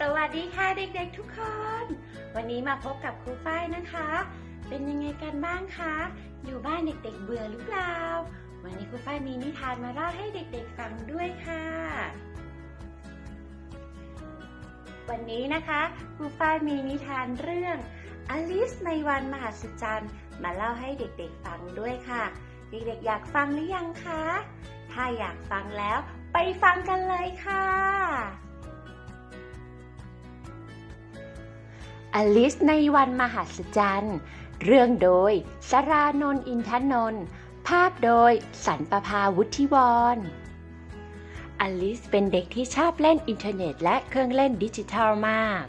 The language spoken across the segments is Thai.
สวัสดีค่ะเด็กๆทุกคน วันนี้มาพบกับครูฝ้ายนะคะ เป็นยังไงกันบ้างคะ อยู่บ้านเด็กๆเบื่อหรือเปล่า วันนี้ครูฝ้ายมีนิทานมาเล่าให้เด็กๆฟังด้วยค่ะ วันนี้นะคะครูฝ้ายมีนิทานเรื่องอลิสในวันมหัศจรรย์มาเล่าให้เด็กๆฟังด้วยค่ะ เด็กๆอยากฟังหรือยังคะ ถ้าอยากฟังแล้วไปฟังกันเลยค่ะ อลิสในวันมหัศจรรย์ เรื่องโดยสรานนท์อินทนนท์ภาพโดยสันประภาวุฒิวรณ์อลิสเป็นเด็กที่ชอบเล่นอินเทอร์เน็ตและเครื่องเล่นดิจิทัลมาก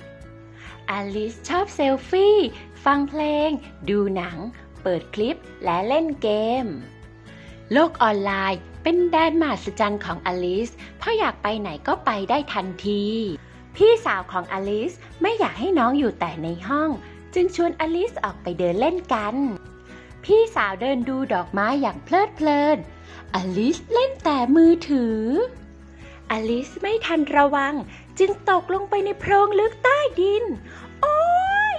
อลิสชอบเซลฟี่ ฟังเพลง ดูหนัง เปิดคลิปและเล่นเกม โลกออนไลน์เป็นแดนมหัศจรรย์ของอลิส เพราะอยากไปไหนก็ไปได้ทันที พี่สาวของอลิสไม่อยากให้น้องอยู่แต่ในห้อง จึงชวนอลิสออกไปเดินเล่นกัน พี่สาวเดินดูดอกไม้อย่างเพลิดเพลิน อลิสเล่นแต่มือถือ อลิสไม่ทันระวัง จึงตกลงไปในโพรงลึกใต้ดิน โอ้ย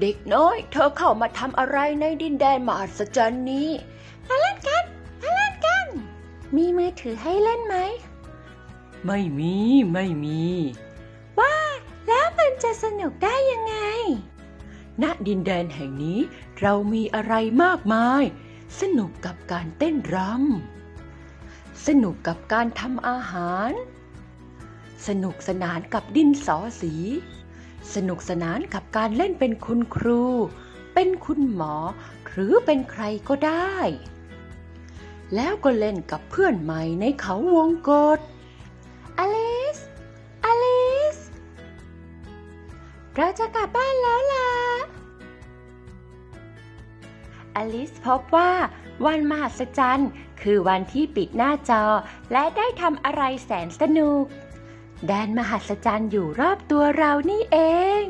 เด็กน้อย เธอเข้ามาทำอะไรในดินแดนมหัศจรรย์นี้มาเล่นกันมาเล่นกัน มีมือถือให้เล่นไหม ไม่มี ไม่มี จะสนุกได้ยังไง ณ ดินแดนแห่งนี้เรามีอะไรมากมาย สนุกกับการเต้นรำ สนุกกับการทำอาหาร สนุกสนานกับดินสอสี สนุกสนานกับการเล่นเป็นคุณครู เป็นคุณหมอ หรือเป็นใครก็ได้ แล้วก็เล่นกับเพื่อนใหม่ในเขาวงกฏ เราจะกลับบ้านแล้วล่ะ อลิสพบว่าวันมหัศจรรย์คือวันที่ปิดหน้าจอ และได้ทำอะไรแสนสนุก แดนมหัศจรรย์อยู่รอบตัวเรานี่เอง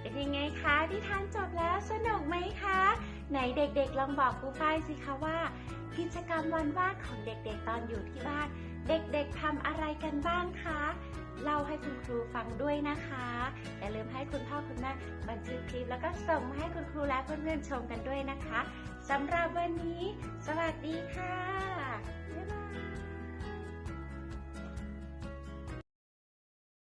เป็นยังไงคะนิทานจบแล้วสนุกไหมคะ ไหนเด็กๆลองบอกครูฝ้ายสิคะว่า กิจกรรมวันว่างของเด็กๆตอนอยู่ที่บ้าน เด็กๆทำอะไรกันบ้างคะ เล่าให้คุณครูฟังด้วยนะคะอย่าลืมให้คุณพ่อคุณแม่บันทึกคลิปแล้วก็ส่งมาให้คุณครูและเพื่อนๆชมกันด้วยนะคะสำหรับวันนี้ สวัสดีค่ะ